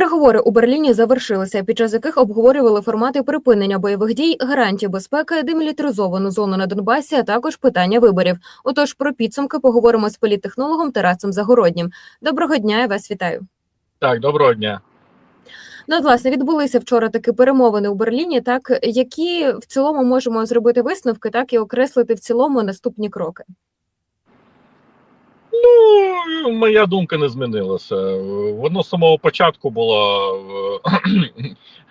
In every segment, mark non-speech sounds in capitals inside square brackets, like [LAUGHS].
Переговори у Берліні завершилися, під час яких обговорювали формати припинення бойових дій, гарантії безпеки, демілітаризовану зону на Донбасі, а також питання виборів. Отож, про підсумки поговоримо з політтехнологом Тарасом Загороднім. Доброго дня, я вас вітаю. Так, доброго дня. Ну, от, власне, відбулися вчора такі перемовини у Берліні. Так які в цілому можемо зробити висновки, так і окреслити в цілому наступні кроки. Ну, моя думка не змінилася. Воно з самого початку було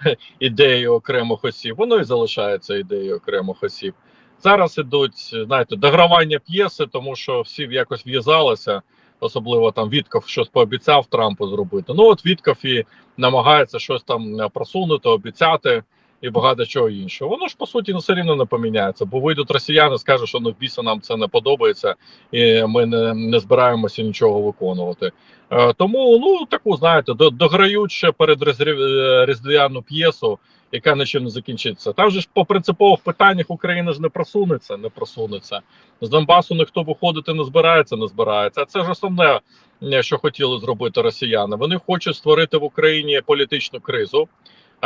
е, [CLEARS THROAT] ідеєю окремих осіб, воно і залишається ідеєю окремих осіб. Зараз ідуть, знаєте, догравання п'єси, тому що всі якось в'язалися, особливо там Вітков щось пообіцяв Трампу зробити. Ну от Вітков і намагається щось там просунути, обіцяти і багато чого іншого. Воно ж по суті ну, все рівно не поміняється, бо вийдуть росіяни, скажуть, що ну біса нам це не подобається, і ми не, не збираємося нічого виконувати. Е, тому ну таку знаєте, до, дограють ще перед е, різдвяну п'єсу, яка нічим не закінчиться. Там же ж по принципових питаннях Україна ж не просунеться, не просунеться. З Донбасу ніхто виходити не збирається, не збирається. А це ж основне, е, що хотіли зробити росіяни. Вони хочуть створити в Україні політичну кризу.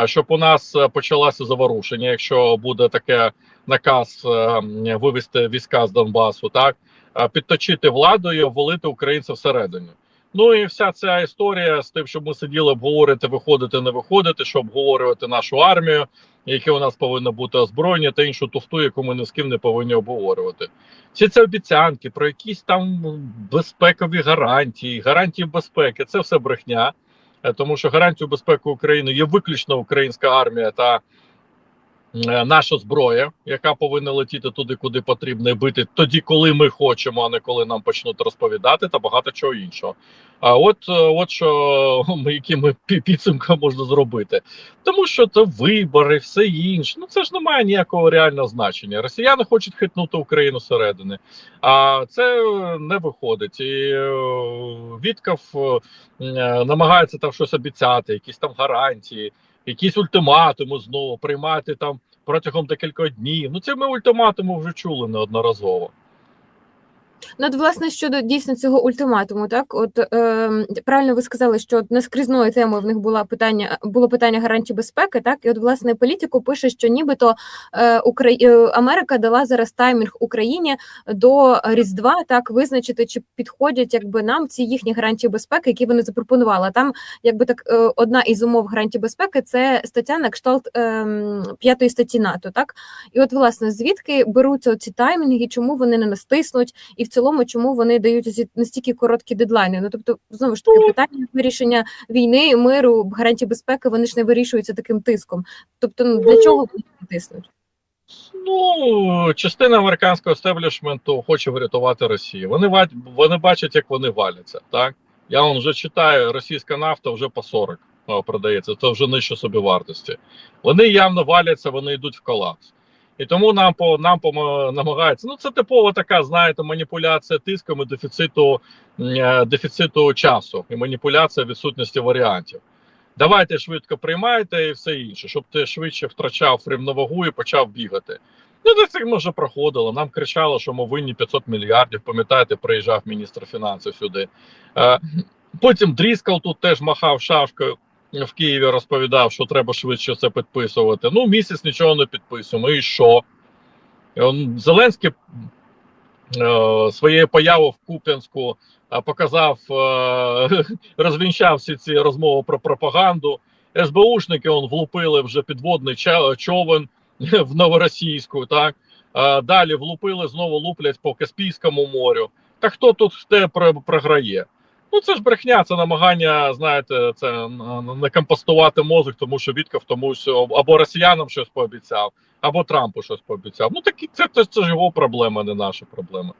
Щоб у нас е, почалося заворушення, якщо буде таке наказ е, вивести війська з Донбасу, так підточити владу і обвалити українців всередині. Ну і вся ця історія з тим, щоб ми сиділи обговорити, виходити, не виходити, щоб обговорювати нашу армію, яке у нас повинно бути озброєння та іншу туфту, яку ми ні з ким не повинні обговорювати. Всі ці обіцянки про якісь там безпекові гарантії, гарантії безпеки це все брехня. Е, тому що гарантію безпеки України є виключно українська армія та наша зброя, яка повинна летіти туди, куди потрібно, бити тоді, коли ми хочемо, а не коли нам почнуть розповідати, та багато чого іншого. А от е, от що [LAUGHS] ми якими підсумками можна зробити, тому що це вибори, все інше. Ну це ж не має ніякого реального значення. Росіяни хочуть хитнути Україну зсередини, а це не виходить. І е, Вітков е, намагається там щось обіцяти, якісь там гарантії, якісь ультиматуми знову приймати там протягом декількох днів. Ну це ми ультиматуми вже чули неодноразово. Ну, от, власне, щодо дійсно цього ультиматуму, так от е, правильно ви сказали, що от нескрізною темою в них була питання було питання гарантій безпеки. Так, і от власне політику пише, що нібито е, Украї... е, Америка дала зараз таймінг Україні до Різдва, так визначити, чи підходять якби нам ці їхні гарантії безпеки, які вони запропонували. Там якби так е, одна із умов гарантій безпеки це стаття на кшталт е, п'ятої статті НАТО. Так, і от власне звідки беруться ці таймінги, чому вони не настиснуть і в цілому, чому вони дають настільки короткі дедлайни? Ну тобто, знову ж таки, питання вирішення війни, миру, гарантії безпеки, вони ж не вирішуються таким тиском. Тобто, ну для чого вони тиснуть? Ну, частина американського естеблішменту хоче врятувати Росію. Вони вони бачать, як вони валяться. Так я вам вже читаю, російська нафта вже по 40 продається. Це вже нижче собівартості. Вони явно валяться, вони йдуть в колапс. І тому нам по нам намагаються. Ну це типова така, знаєте, маніпуляція тиском і дефіциту е, дефіциту часу і маніпуляція відсутності варіантів. Давайте швидко приймайте і все інше, щоб ти швидше втрачав рівновагу і почав бігати. Ну, це ми вже проходило. Нам кричало, що ми винні 500 мільярдів. Пам'ятаєте, приїжджав міністр фінансів сюди. Е, потім Дріскал тут теж махав шашкою в Києві, розповідав, що треба швидше це підписувати. Ну, місяць нічого не підписуємо. І що? Зеленський е, своєю появою в Куп'янську е, показав, е, [LAUGHS] розвінчав всі ці розмови про пропаганду. СБУшники он влупили вже підводний човен [LAUGHS] в новоросійську. Так далі влупили, знову луплять по Каспійському морю. Та хто тут те про- програє? Ну це ж брехня, це намагання, знаєте, це не компостувати мозок, тому що Вітков тому що або росіянам щось пообіцяв, або Трампу щось пообіцяв. Ну такі це, це, це ж його проблема, не наша проблема.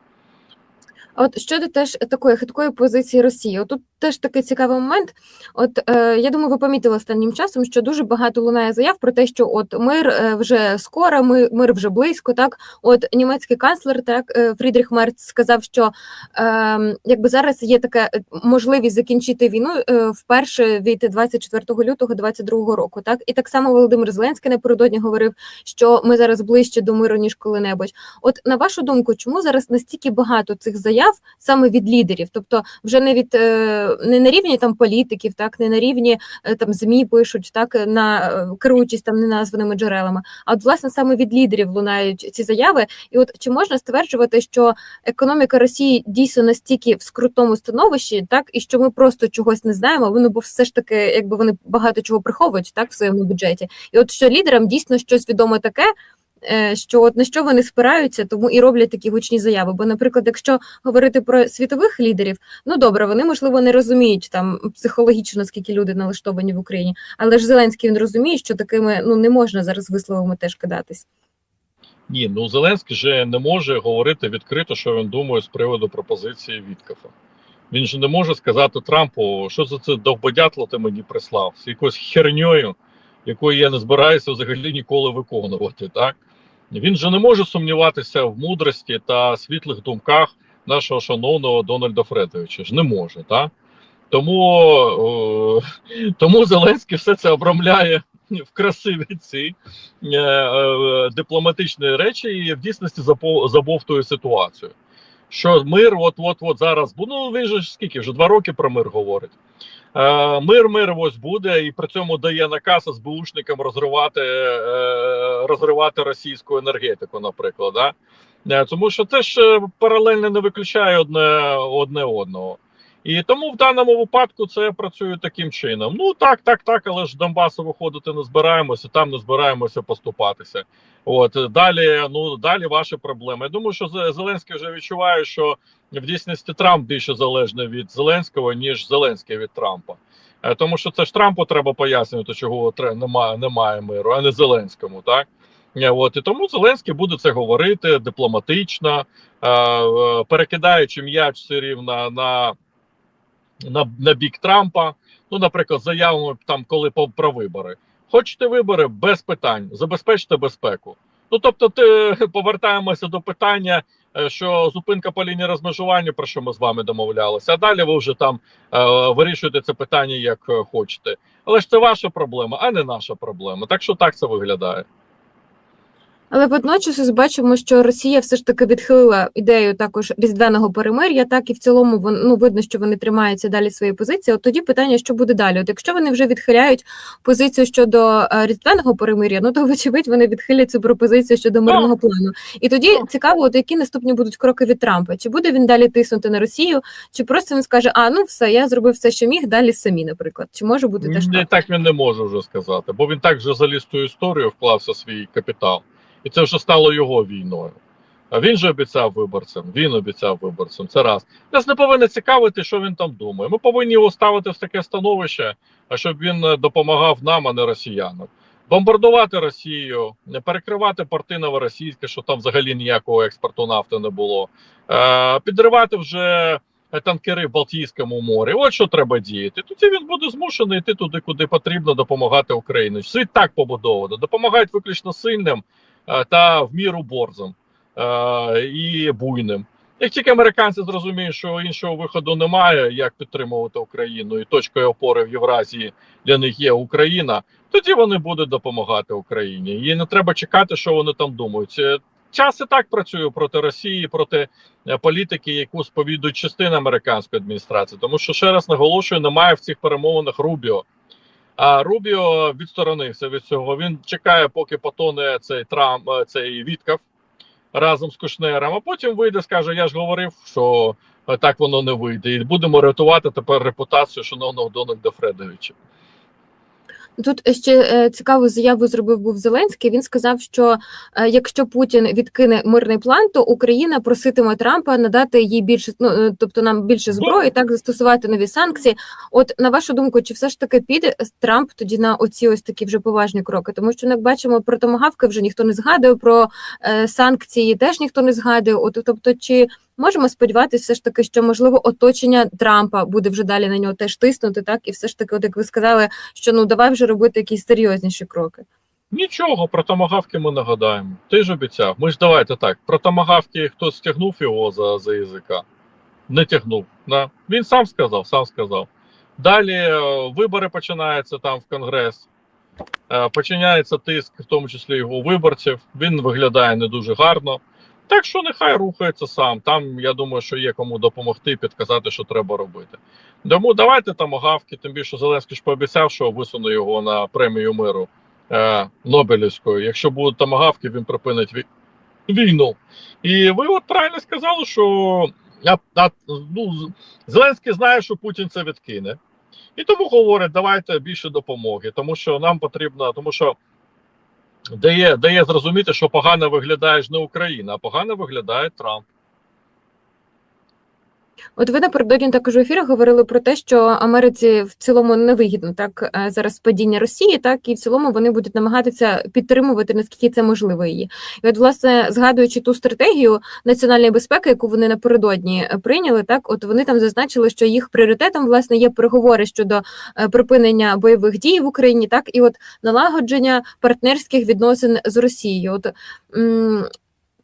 От щодо теж такої хиткої позиції Росії, тут теж такий цікавий момент. От е, я думаю, ви помітили останнім часом, що дуже багато лунає заяв про те, що от мир е, вже скоро, ми мир вже близько. Так, от німецький канцлер, так е, Фрідріх Мерц сказав, що е, якби зараз є така е, можливість закінчити війну вперше від 24 лютого 22 року. Так, і так само Володимир Зеленський напередодні говорив, що ми зараз ближче до миру ніж коли-небудь. От на вашу думку, чому зараз настільки багато цих заяв? Заяв саме від лідерів, тобто вже не від е, не на рівні там політиків, так не на рівні е, там змі пишуть, так на е, керуючись там неназваними джерелами, а от власне саме від лідерів лунають ці заяви. І от чи можна стверджувати, що економіка Росії дійсно настільки в скрутному становищі, так і що ми просто чогось не знаємо, воно бо все ж таки, якби вони багато чого приховують так в своєму бюджеті, і от що лідерам дійсно щось відомо таке. Е, Що от на що вони спираються, тому і роблять такі гучні заяви. Бо, наприклад, якщо говорити про світових лідерів, ну добре, вони можливо не розуміють там психологічно, скільки люди налаштовані в Україні, але ж Зеленський він розуміє, що такими ну не можна зараз висловами теж кидатись. Ні, ну Зеленський же не може говорити відкрито, що він думає з приводу пропозиції Віткафа. Він же не може сказати Трампу, що за це довбодятло ти мені прислав з якоюсь херньою, якою я не збираюся взагалі ніколи виконувати. Так він же не може сумніватися в мудрості та світлих думках нашого шановного Дональда Фредовича. Ж не може, так? Тому, о, тому Зеленський все це обрамляє в красиві ці е, е, дипломатичні речі і в дійсності запо- забовтує ситуацію. Що мир, от от от зараз. Ну він же скільки вже два роки про мир говорить. Е, мир, мир ось буде, і при цьому дає наказ СБУшникам розривати, е, розривати російську енергетику, наприклад. Да? Е, Тому що це ж е, паралельно не виключає одне, одне одного. І тому в даному випадку це працює таким чином. Ну так, так, так, але ж Донбасу виходити не збираємося, там не збираємося поступатися. От далі, ну далі ваші проблеми. Я думаю, що Зе- Зеленський вже відчуває, що в дійсності Трамп більше залежний від Зеленського, ніж Зеленський від Трампа. Е, Тому що це ж Трампу треба пояснювати, чого немає, немає миру, а не Зеленському, так? Е, От і тому Зеленський буде це говорити дипломатично, е, перекидаючи м'яч все рівно на, на, на бік Трампа. Ну, наприклад, заявами там, коли про вибори. Хочете вибори без питань, забезпечте безпеку. Ну тобто, ти [LAUGHS] повертаємося до питання, е, що зупинка по лінії розмежування, про що ми з вами домовлялися. А далі ви вже там е, вирішуєте це питання як е, хочете. Але ж це ваша проблема, а не наша проблема. Так що так це виглядає. Але водночас бачимо, що Росія все ж таки відхилила ідею також різдвяного перемир'я, так і в цілому ну, видно, що вони тримаються далі своєї позиції. От тоді питання, що буде далі? От якщо вони вже відхиляють позицію щодо е, різдвяного перемир'я, ну то вочевидь вони відхилять цю пропозицію щодо мирного плану. І тоді цікаво, от які наступні будуть кроки від Трампа? Чи буде він далі тиснути на Росію, чи просто він скаже: А ну все, я зробив все, що міг, далі самі, наприклад. Чи може бути теж так? так він не може вже сказати, бо він так вже заліз в ту історію, вклався свій капітал, і це вже стало його війною. А він же обіцяв виборцям. Він обіцяв виборцям. Це раз. Нас не повинно цікавити, що він там думає. Ми повинні його ставити в таке становище, щоб він е, допомагав нам, а не росіянам. Бомбардувати Росію, перекривати порти новоросійське, що там взагалі ніякого експорту нафти не було, е, підривати вже е, танкери в Балтійському морі. От що треба діяти. Тоді він буде змушений йти туди, куди потрібно допомагати Україні. Світ так побудовано. Допомагають виключно сильним та в міру борзим е, і буйним. Як тільки американці зрозуміють, що іншого виходу немає, як підтримувати Україну, і точкою опори в Євразії для них є Україна, тоді вони будуть допомагати Україні. І не треба чекати, що вони там думають. Е, Час і так працює проти Росії, проти е, політики, яку сповідують частина американської адміністрації. Тому що ще раз наголошую, немає в цих перемовинах Рубіо. А Рубіо відсторонився від цього. Він чекає, поки потоне цей Трамп, е, цей Віткав разом з Кушнером, а потім вийде, скаже: Я ж говорив, що е, так воно не вийде. І будемо рятувати тепер репутацію шановного Дональда Фредовича. Тут ще е, цікаву заяву зробив був Зеленський. Він сказав, що е, якщо Путін відкине мирний план, то Україна проситиме Трампа надати їй більше, ну е, тобто нам більше зброї, так застосувати нові санкції. От на вашу думку, чи все ж таки піде Трамп тоді на оці ось такі вже поважні кроки? Тому що як бачимо, про томагавки вже ніхто не згадує, про санкції теж ніхто не згадує. От тобто, чи можемо сподіватися, все ж таки, що можливо оточення Трампа буде вже далі на нього теж тиснути, так і все ж таки, от як ви сказали, що ну давай вже робити якісь серйозніші кроки. Нічого, про томагавки ми нагадаємо. Ти ж обіцяв. Ми ж давайте так. Про томагавки хтось стягнув його за, за язика. Не тягнув. Да? Він сам сказав, сам сказав. Далі е, вибори починаються там в Конгрес. Е, Починається тиск, в тому числі його виборців. Він виглядає не дуже гарно. Так що нехай рухається сам. Там я думаю, що є кому допомогти, підказати, що треба робити. Тому давайте там огавки, тим більше Зеленський ж пообіцяв, що висуне його на премію миру е, Нобелівською. Якщо будуть там огавки, він припинить вій- війну. І ви от правильно сказали, що а, а, ну, Зеленський знає, що Путін це відкине. І тому говорить, давайте більше допомоги, тому що нам потрібно, тому що дає, дає зрозуміти, що погано виглядає ж не Україна, а погано виглядає Трамп. От ви напередодні також в ефірі говорили про те, що Америці в цілому невигідно так е, зараз падіння Росії, так і в цілому вони будуть намагатися підтримувати наскільки це можливо її. І от, власне, згадуючи ту стратегію національної безпеки, яку вони напередодні е, прийняли, так от вони там зазначили, що їх пріоритетом власне є переговори щодо е, припинення бойових дій в Україні, так і от налагодження партнерських відносин з Росією. От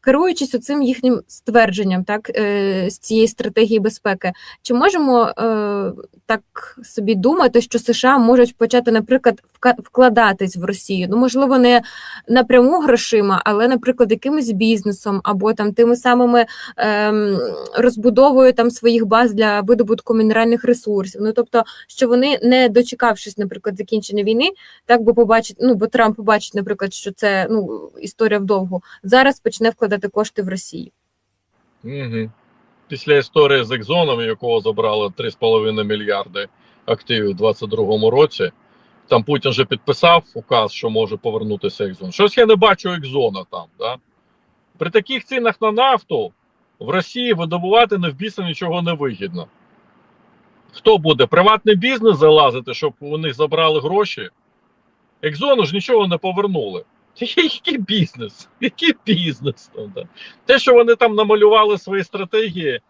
керуючись оцим їхнім ствердженням, так е, з цієї стратегії безпеки, чи можемо е, так собі думати, що США можуть почати, наприклад, вкладатись в Росію? Ну можливо, не напряму грошима, але, наприклад, якимось бізнесом або там тими самими ем, розбудовою там своїх баз для видобутку мінеральних ресурсів. Ну тобто, що вони не дочекавшись, наприклад, закінчення війни, так би побачить, ну бо Трамп побачить, наприклад, що це ну історія вдовгу. Зараз почне вкладати кошти в Росію. Угу. Після історії з Екзоном, якого забрали 3,5 мільярди активів у 2022 році, там Путін вже підписав указ, що може повернутися Екзон. Щось я не бачу Екзона там. Да? При таких цінах на нафту в Росії видобувати не в біса нічого не вигідно. Хто буде? Приватний бізнес залазити, щоб у них забрали гроші? Екзону ж нічого не повернули. Який бізнес? Який бізнес? Те, що вони там намалювали свої стратегії,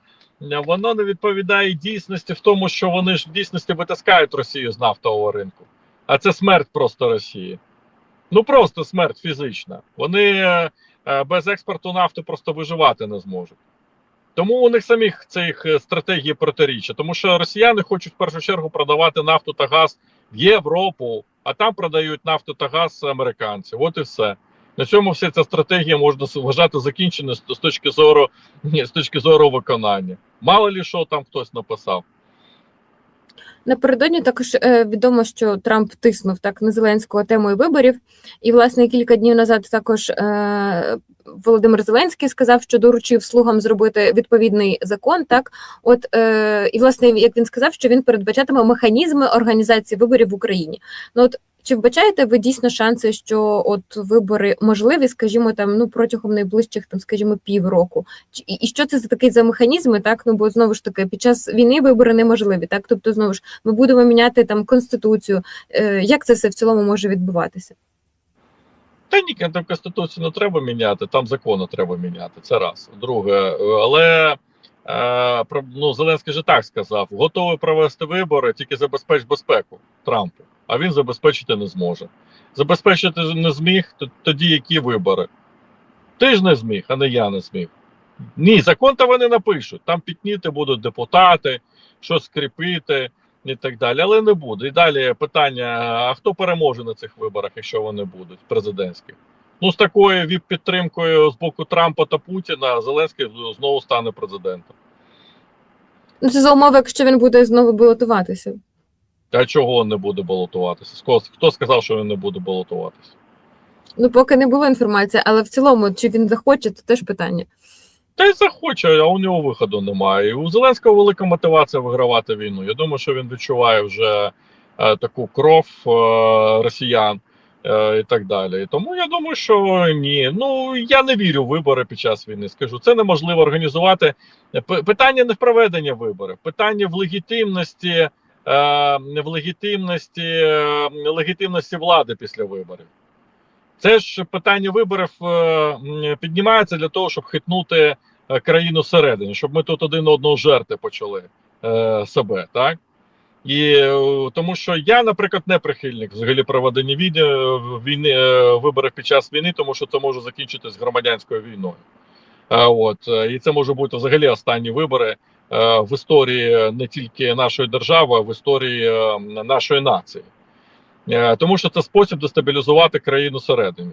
е, воно не відповідає дійсності в тому, що вони ж в дійсності витискають Росію з нафтового ринку. А це смерть просто Росії. Ну просто смерть фізична. Вони е, е, без експорту нафти просто виживати не зможуть. Тому у них самих цих стратегій протиріччя, тому що росіяни хочуть в першу чергу продавати нафту та газ в Європу, а там продають нафту та газ американці. От і все. На цьому вся ця стратегія можна вважати закінченою з з точки зору ні, з точки зору виконання. Мало лі що там хтось написав. Напередодні також е, відомо, що Трамп тиснув так на Зеленського темою виборів, і власне кілька днів назад також е, Володимир Зеленський сказав, що доручив слугам зробити відповідний закон. Так, от е, і власне, як він сказав, що він передбачатиме механізми організації виборів в Україні. Ну от чи вбачаєте ви дійсно шанси, що от вибори можливі, скажімо, там ну протягом найближчих там, скажімо, півроку? І і що це за такий за механізми? Так, ну бо знову ж таки, під час війни вибори неможливі. Так, тобто, знову ж ми будемо міняти там конституцію. Е, як це все в цілому може відбуватися? Та ні, там Конституцію не треба міняти, там закони треба міняти. Це раз. Друге, але е, ну, Зеленський же так сказав: готовий провести вибори, тільки забезпеч безпеку Трампу. А він забезпечити не зможе. Забезпечити не зміг, то тоді які вибори? Ти ж не зміг, а не я не зміг. Ні, закон то вони напишуть. Там пітніти будуть депутати, щось скріпити і так далі. Але не буде. І далі питання: а хто переможе на цих виборах, якщо вони будуть президентських? Ну, з такою віп-підтримкою з боку Трампа та Путіна Зеленський знову стане президентом. Ну це за умови, якщо він буде знову балотуватися. А чого він не буде балотуватися? Хто- Хто сказав, що він не буде балотуватися? Ну поки не було інформації, але в цілому, чи він захоче, то теж питання. Та й захоче, а у нього виходу немає. І у Зеленського велика мотивація вигравати війну. Я думаю, що він відчуває вже е, таку кров е, росіян е, і так далі. Тому я думаю, що ні. Ну я не вірю в вибори під час війни. Скажу, це неможливо організувати. Питання не в проведенні виборів, питання в легітимності, е, в легітимності, е, легітимності влади після виборів. Це ж питання виборів е, піднімається для того, щоб хитнути е, країну всередині, щоб ми тут один одного жерти почали е, себе, так? І тому що я, наприклад, не прихильник взагалі проведення війни, виборів під час війни, тому що це може закінчитись громадянською війною. От і це може бути взагалі останні вибори в історії не тільки нашої держави, а в історії нашої нації. Е, Тому що це спосіб дестабілізувати країну всередині.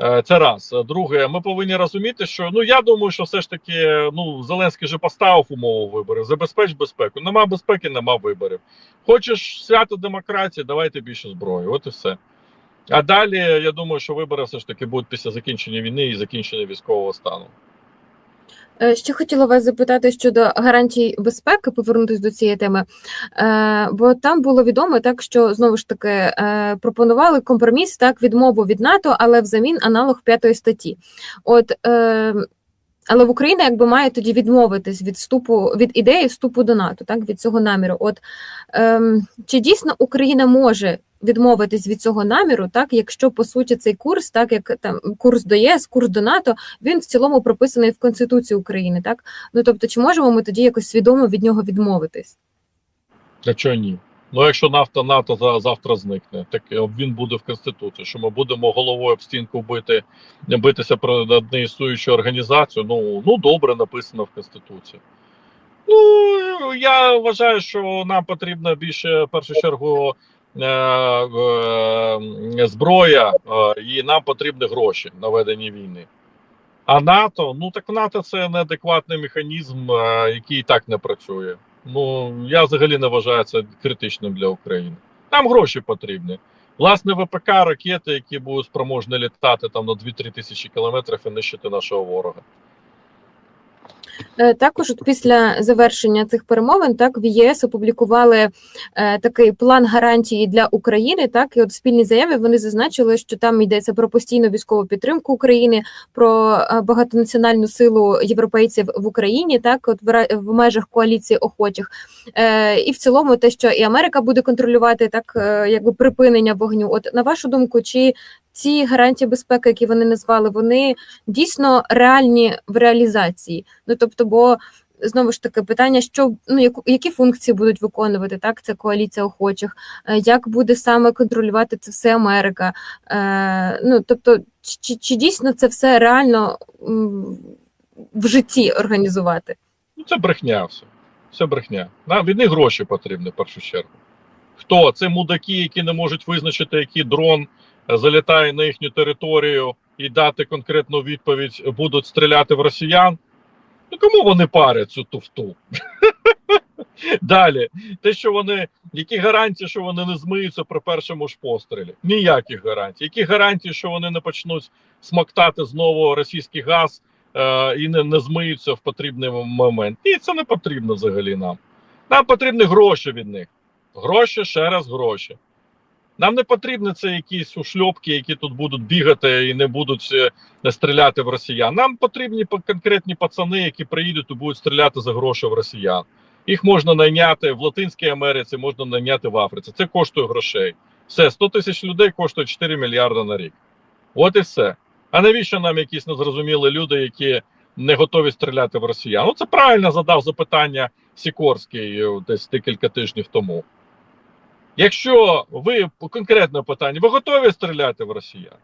Е, Це раз. Друге, ми повинні розуміти, що ну я думаю, що все ж таки ну Зеленський же поставив умову виборів. Забезпеч безпеку. Нема безпеки, нема виборів. Хочеш свято демократії, давайте більше зброї. От і все. А далі я думаю, що вибори все ж таки будуть після закінчення війни і закінчення військового стану. Е, Ще хотіла вас запитати щодо гарантій безпеки, повернутися до цієї теми. Е, бо там було відомо так, що знову ж таки е, пропонували компроміс, так, відмову від НАТО, але взамін аналог п'ятої статті. От але в Україна якби має тоді відмовитись від вступу від ідеї вступу до НАТО, так від цього наміру. От ем, чи дійсно Україна може відмовитись від цього наміру, так якщо по суті цей курс, так як там курс до ЄС, курс до НАТО, він в цілому прописаний в Конституції України, так ну тобто, чи можемо ми тоді якось свідомо від нього відмовитись? Для чого ні? Ну, якщо нафта НАТО за- завтра зникне, так е, він буде в Конституції, що ми будемо головою об стінку бити, битися про неіснуючу організацію. Ну, ну добре написано в Конституції. Ну, я вважаю, що нам потрібно більше в першу чергу е, е, зброя, е, і нам потрібні гроші на ведення війни. А НАТО, ну так НАТО це неадекватний механізм, е, який і так не працює. Ну я взагалі не вважаю це критичним для України. Там гроші потрібні. Власне, ВПК, ракети, які будуть спроможні літати там на 2-3 тисячі кілометрів і нищити нашого ворога. Е, Також от після завершення цих перемовин так в ЄС опублікували е, такий план гарантії для України. Так і от в спільній заяві вони зазначили, що там йдеться про постійну військову підтримку України, про е, багатонаціональну силу європейців в Україні, так от в, межах коаліції охочих, і в цілому те, що і Америка буде контролювати так, якби припинення вогню. От на вашу думку, чи ці гарантії безпеки, які вони назвали, вони дійсно реальні в реалізації? Ну тобто, бо знову ж таки питання, що ну яку які функції будуть виконувати так? Це коаліція охочих, е, як буде саме контролювати це все Америка? Е, ну тобто, чи, чи дійсно це все реально в житті організувати? Ну, це брехня все. Це брехня. Нам від них гроші потрібні в першу чергу. Хто? Це мудаки, які не можуть визначити, який дрон залітає на їхню територію і дати конкретну відповідь, будуть стріляти в росіян. Ну кому вони парять цю туфту? [LAUGHS] Далі, те, що вони, які гарантії, що вони не змиються при першому ж пострілі? Ніяких гарантій. Які гарантії, що вони не почнуть смоктати знову російський газ е, і не, не змиються в потрібний момент? Ні, це не потрібно взагалі нам. Нам потрібні гроші від них. Гроші, ще раз гроші. Нам не потрібні це якісь ушльопки, які тут будуть бігати і не будуть е, стріляти в росіян. Нам потрібні конкретні пацани, які приїдуть і будуть стріляти за гроші в росіян. Їх можна найняти в Латинській Америці, можна найняти в Африці. Це коштує грошей. Все, 100 тисяч людей коштує 4 мільярди на рік. От і все. А навіщо нам якісь незрозумілі люди, які не готові стріляти в росіян? Ну це правильно задав запитання Сікорський е, десь декілька тижнів тому. Якщо ви конкретне питання, ви готові стріляти в росіян?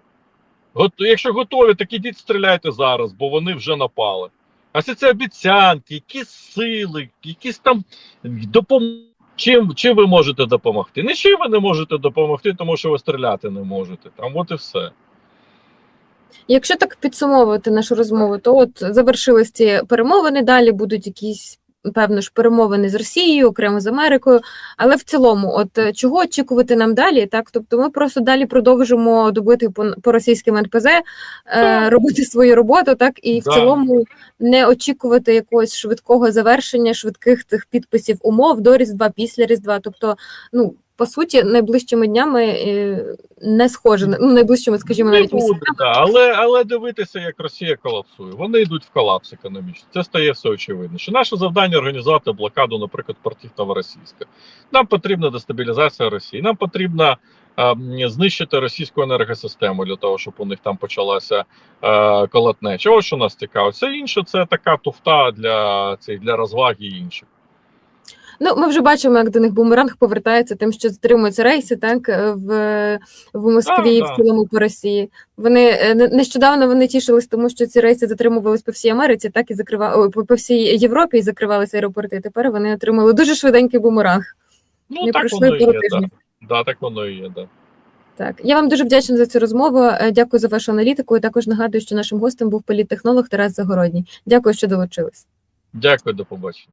Якщо готові, так ідіть стріляйте зараз, бо вони вже напали. А це обіцянки, якісь сили, якісь там допом... Чим, чим ви можете допомогти? Нічим ви не можете допомогти, тому що ви стріляти не можете. Там от і все. Якщо так підсумовувати нашу розмову, то от завершились ці перемовини. Далі будуть якісь певно ж перемовини з Росією, окремо з Америкою. Але в цілому, от е, чого очікувати нам далі? Так, тобто, ми просто далі продовжимо добити по, по російським НПЗ, е, робити свою роботу, так і в Да. цілому не очікувати якогось швидкого завершення, швидких цих підписів умов до Різдва, після Різдва. Тобто, ну по суті, найближчими днями е, не схоже ну найближчими, скажімо, Не навіть буде, місяцями. да. але, але дивитися, як Росія колапсує. Вони йдуть в колапс економічний. Це стає все очевидно. Що наше завдання організувати блокаду, наприклад, портів Новоросійська. Нам потрібна дестабілізація Росії. Нам потрібно е, знищити російську енергосистему для того, щоб у них там почалася е, колотнеча. Ось що нас цікавить. Все інше це така туфта для цих для розваги і інших. Ну, ми вже бачимо, як до них бумеранг повертається тим, що затримуються рейси, так е, в, в Москві Так, в цілому по Росії. Вони е, нещодавно вони тішились, тому що ці рейси затримувались по всій Америці, так і закрива... Ой, по, всій Європі і закривалися аеропорти. Тепер вони отримали дуже швиденький бумеранг. Ну так воно і є. Да. Да, так воно і є. Да. Так, я вам дуже вдячна за цю розмову. Е, Дякую за вашу аналітику. І також нагадую, що нашим гостем був політтехнолог Тарас Загородній. Дякую, що долучились. Дякую, до побачення.